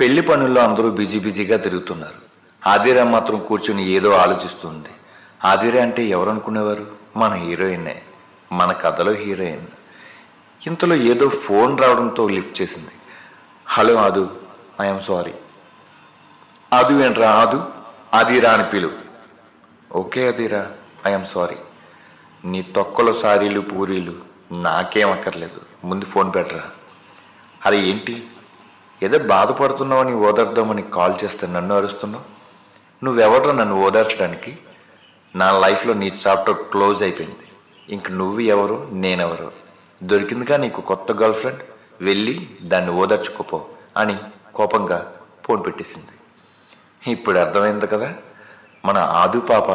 పెళ్ళి పనుల్లో అందరూ బిజీ బిజీగా తిరుగుతున్నారు. ఆదిరా మాత్రం కూర్చుని ఏదో ఆలోచిస్తుంది. ఆదిరా అంటే ఎవరనుకునేవారు? మన హీరోయినే. మన కథలో హీరోయిన్. ఇంతలో ఏదో ఫోన్ రావడంతో లిఫ్ట్ చేసింది. Hello Aadu I'm sorry. Aadu ఏంట్రా ఆదు? ఆదిరా అని పిలు. ఓకే అదిరా ఐఎమ్ సారీ. నీ తొక్కలో సారీలు పూరీలు నాకేం అక్కర్లేదు. ముందు ఫోన్ పెట్టరా? అరే ఏంటి? ఏదో బాధపడుతున్నావని ఓదార్దామని కాల్ చేస్తే నన్ను అరుస్తున్నావు? నువ్వెవడో నన్ను ఓదార్చడానికి? నా లైఫ్లో నీ చాప్టర్ క్లోజ్ అయిపోయింది. ఇంక నువ్వు ఎవరు నేనెవరు? దొరికిందిగా నీకు కొత్త గర్ల్ ఫ్రెండ్? వెళ్ళి దాన్ని ఓదార్చుకోపో అని కోపంగా ఫోన్ పెట్టేసింది. ఇప్పుడు అర్థమైంది కదా మన ఆదు పాప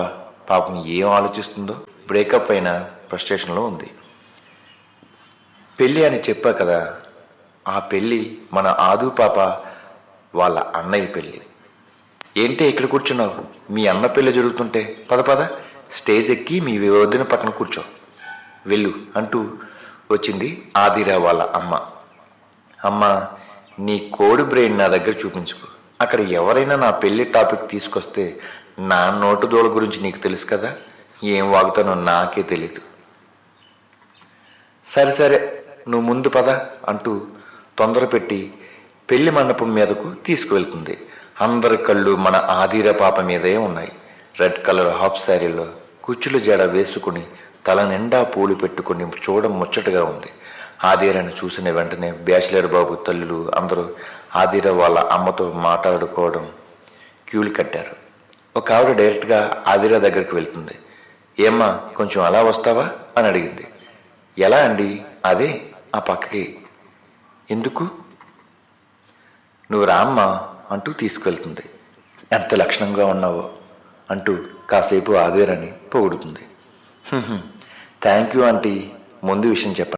పాపం ఏం ఆలోచిస్తుందో? బ్రేకప్ అయిన ఫ్రస్ట్రేషన్లో ఉంది. పెళ్ళి అని చెప్పా కదా ఆ పెళ్ళి మన ఆదు పాప వాళ్ళ అన్నయ్య పెళ్ళి. ఏంటి ఇక్కడ కూర్చున్నావు? మీ అన్న పెళ్ళి జరుగుతుంటే పద పద స్టేజ్ ఎక్కి మీ వదిన పక్కన కూర్చో. వెళ్ళు అంటూ వచ్చింది ఆదిరా వాళ్ళ అమ్మ. అమ్మ నీ కోడి బ్రెయిన్ నా దగ్గర చూపించుకో. అక్కడ ఎవరైనా నా పెళ్ళి టాపిక్ తీసుకొస్తే నా నోటు దోల గురించి నీకు తెలుసు కదా? ఏం వాగుతానో నాకే తెలీదు. సరే సరే నువ్వు ముందు పద అంటూ తొందర పెట్టి పెళ్ళి మండపం మీదకు తీసుకువెళ్తుంది. అందరి కళ్ళు మన ఆదిర పాప మీదే ఉన్నాయి. రెడ్ కలర్ హాఫ్ శారీలో కుచ్చుల జడ వేసుకుని తల నిండా పూలు పెట్టుకుని చూడడం ముచ్చటగా ఉంది. ఆదిరను చూసిన వెంటనే బ్యాచిలర్ బాబు తల్లులు అందరూ ఆదిర వాళ్ళ అమ్మతో మాట్లాడుకోవడం క్యూలు కట్టారు. ఒక ఆవిడ డైరెక్ట్గా ఆదిర దగ్గరికి వెళ్తుంది. ఏమ్మా కొంచెం అలా వస్తావా? అని అడిగింది. ఎలా అండి? అదే ఆ పక్కకి ఎందుకు? నువ్వు రామ్మ అంటూ తీసుకెళ్తుంది. ఎంత లక్షణంగా ఉన్నావో అంటూ కాసేపు ఆదిరని పొగుడుతుంది. Thank you aunty. ముందు విషయం చెప్పండి.